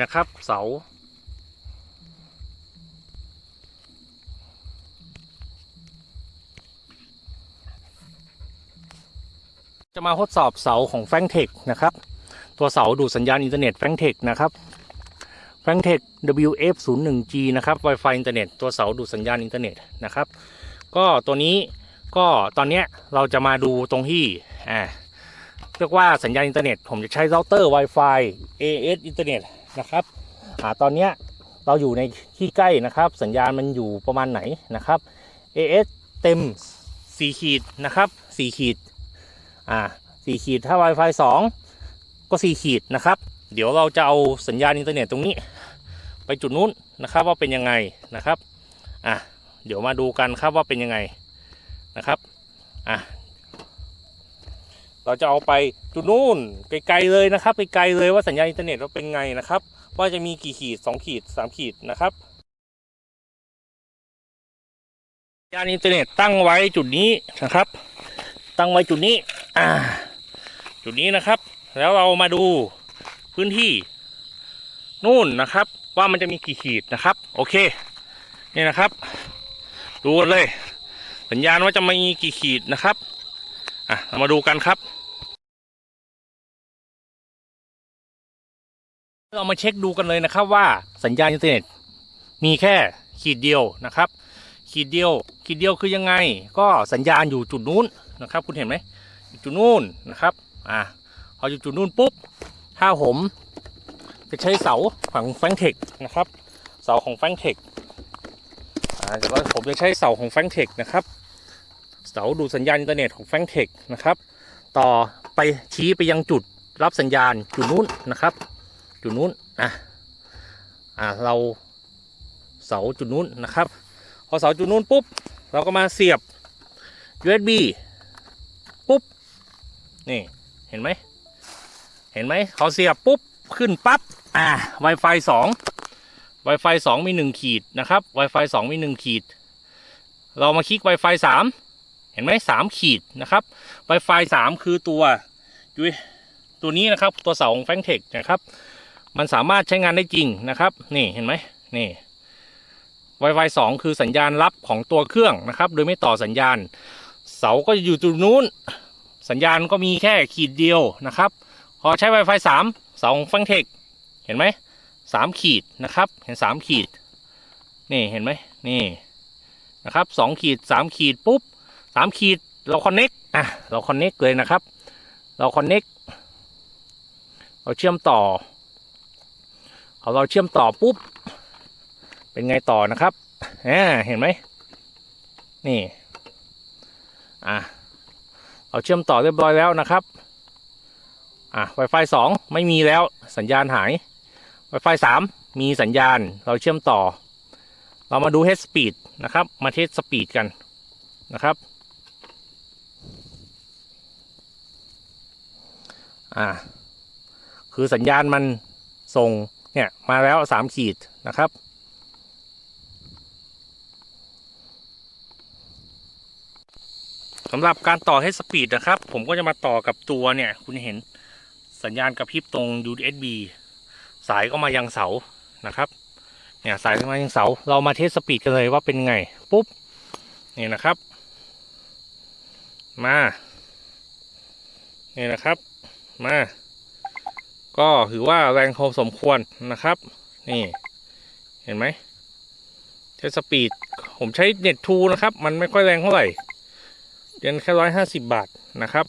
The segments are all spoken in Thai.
นี่นะครับ เสา จะมาทดสอบเสาของแฟงเทคนะครับ ตัวเสาดูดสัญญาณอินเทอร์เน็ตแฟงเทคนะครับแฟงเทค WF01G นะครับ Wi-Fi อินเทอร์เน็ตตัวเสาดูดสัญญาณอินเทอร์เน็ตนะครับ ก็ตัวนี้ก็ตอนเนี้ยเราจะมาดูตรงที่อ่า เรียกว่าสัญญาณอินเทอร์เน็ต ผมจะใช้เราเตอร์ Wi-Fi AS อินเทอร์เน็ตนะครับอ่าตอนเนี้ยเราอยู่ในที่ใกล้นะครับ สัญญาณมันอยู่ประมาณไหนนะครับ AS เต็ม 4 ขีดนะครับ 4 ขีดอ่าสี่ขีดถ้า Wi-Fi 2 ก็ 4 ขีดนะครับ เดี๋ยวเราจะเอาสัญญาณอินเทอร์เน็ตตรงนี้ ไปจุดนู้นนะครับว่าเป็นยังไงนะครับอะเดี๋ยวมาดูกันครับว่าเป็นยังไงนะครับอะ เราจะเอาไปจุดนู้นไกลๆเลยนะครับไกลๆเลยว่าสัญญาณอินเทอร์เน็ตว่าเป็นไงนะครับ ว่าจะมีกี่ขีด 2 ขีด 3 ขีดนะครับสัญญาณอินเทอร์เน็ตตั้งไว้จุดนี้นะครับ ตั้งไว้จุดนี้ อ่า จุดนี้นะครับ แล้วเรามาดูพื้นที่นู่นนะครับ ว่ามันจะมีกี่ขีดนะครับ โอเค นี่นะครับ ดูกันเลย สัญญาณว่าจะมีกี่ขีดนะครับ อะเรามาดูกันครับ เรามาเช็คดูกันเลยนะครับว่าสัญญาณอินเทอร์เน็ตมีแค่ขีดเดียวนะครับ ขีดเดียวขีดเดียวคือยังไง ก็สัญญาณอยู่จุดนู้นนะครับ คุณเห็นไหมจุดนู้นนะครับอ่าพออยู่จุดนู้นปุ๊บถ้าผมจะใช้เสาของแฟงเทคนะครับ เสาของแฟงเทคอ่าแต่ว่าผมจะใช้เสาของแฟงเทคนะครับ เสาดูดสัญญาณอินเทอร์เน็ตของแฟงเทคนะครับ ต่อไปชี้ไปยังจุดรับสัญญาณจุดนู้นนะครับ จุดนู้นอะอ่าเราเสาจุดนู้นนะครับ พอเสาจุดนู้นปุ๊บเราก็มาเสียบ USB ปุ๊บนี่เห็นไหมเห็นไหมเขาเสียบปุ๊บขึ้นปั๊บอ่า Wi-Fi 2 Wi-Fi 2 มี 1 ขีดนะครับ Wi-Fi 2 มี 1 ขีด เรามาคลิก Wi-Fi 3 เห็นไหม3ขีดนะครับ Wi-Fi 3 คือตัวตัวนี้นะครับ ตัวเสาของแฟงเทคนะครับ มันสามารถใช้งานได้จริงนะครับ นี่เห็นไหมนี่ Wi-Fi 2 คือสัญญาณรับของตัวเครื่องนะครับ โดยไม่ต่อสัญญาณ เสาก็จะอยู่จุดนู้น สัญญาณก็มีแค่ขีดเดียวนะครับ พอใช้ Wi-Fi 3 เสาของฟังเทค เห็นไหมสามขีดนะครับ เห็นสามขีด นี่เห็นไหมนี่นะครับสองขีดสามขีดปุ๊บสามขีดเราคอนเน็กอะเราคอนเน็กเลยนะครับ เราคอนเน็กเราเชื่อมต่อ พอเราเชื่อมต่อปุ๊บ เป็นไงต่อนะครับอ่าเห็นไหมนี่อะเราเชื่อมต่อเรียบร้อยแล้วนะครับอะ Wi-Fi 2 ไม่มีแล้วสัญญาณหาย Wi-Fi 3 มีสัญญาณเราเชื่อมต่อ เรามาดู Head Speed นะครับ มาเทสสปีดกันนะครับอ่าคือสัญญาณมันส่ง เนี่ยมาแล้ว3ขีดนะครับ สำหรับการต่อให้สปีดนะครับ ผมก็จะมาต่อกับตัวเนี่ย คุณเห็นสัญญาณกระพริบตรง USB สายก็มายังเสานะครับ เนี่ยสายมายังเสา เรามาเทสสปีดกันเลยว่าเป็นไง ปุ๊บนี่นะครับ มา นี่นะครับ มา ก็ถือว่าแรงพอสมควรนะครับ นี่ เห็นไหมเทสสปีด ผมใช้เน็ตทูนะครับ มันไม่ค่อยแรงเท่าไหร่เดือนแค่ร้อยห้าสิบบาทนะครับ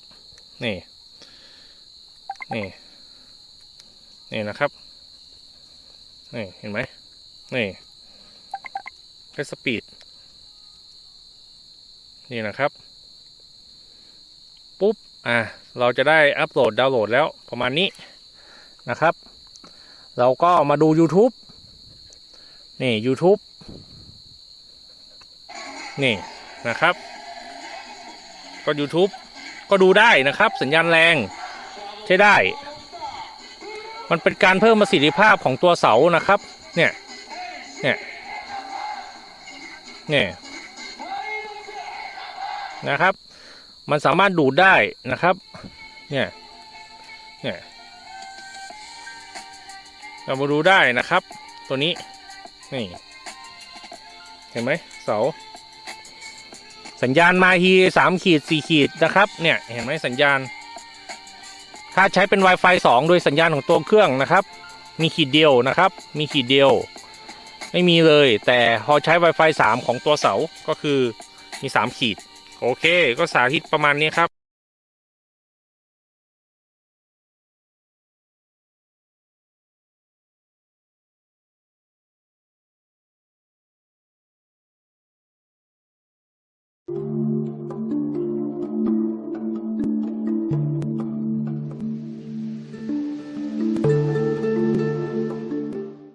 นี่ นี่ นี่นะครับ นี่ เห็นไหมนี่แค่สปีด นี่นะครับปุ๊บ อ่าเราจะได้อัปโหลดดาวน์โหลดแล้วประมาณนี้ นะครับ เราก็มาดู YouTube นี่ YouTube นี่นะครับ ก็ YouTube ก็ดูได้นะครับ สัญญาณแรงใช้ได้ มันเป็นการเพิ่มประสิทธิภาพของตัวเสานะครับ เนี่ย เนี่ย เนี่ยนะครับ มันสามารถดูดได้นะครับ เนี่ย เนี่ย เรามาดูได้นะครับ ตัวนี้ นี่ เห็นไหมเสา สัญญาณมาทีสามขีดสี่ขีดนะครับ เนี่ย เห็นไหมสัญญาณ ถ้าใช้เป็น Wi-Fi 2 โดยสัญญาณของตัวเครื่องนะครับ มีขีดเดียวนะครับ มีขีดเดียว ไม่มีเลย แต่พอใช้ Wi-Fi 3 ของตัวเสาก็คือมี 3 ขีด โอเค ก็สาธิตประมาณนี้ครับ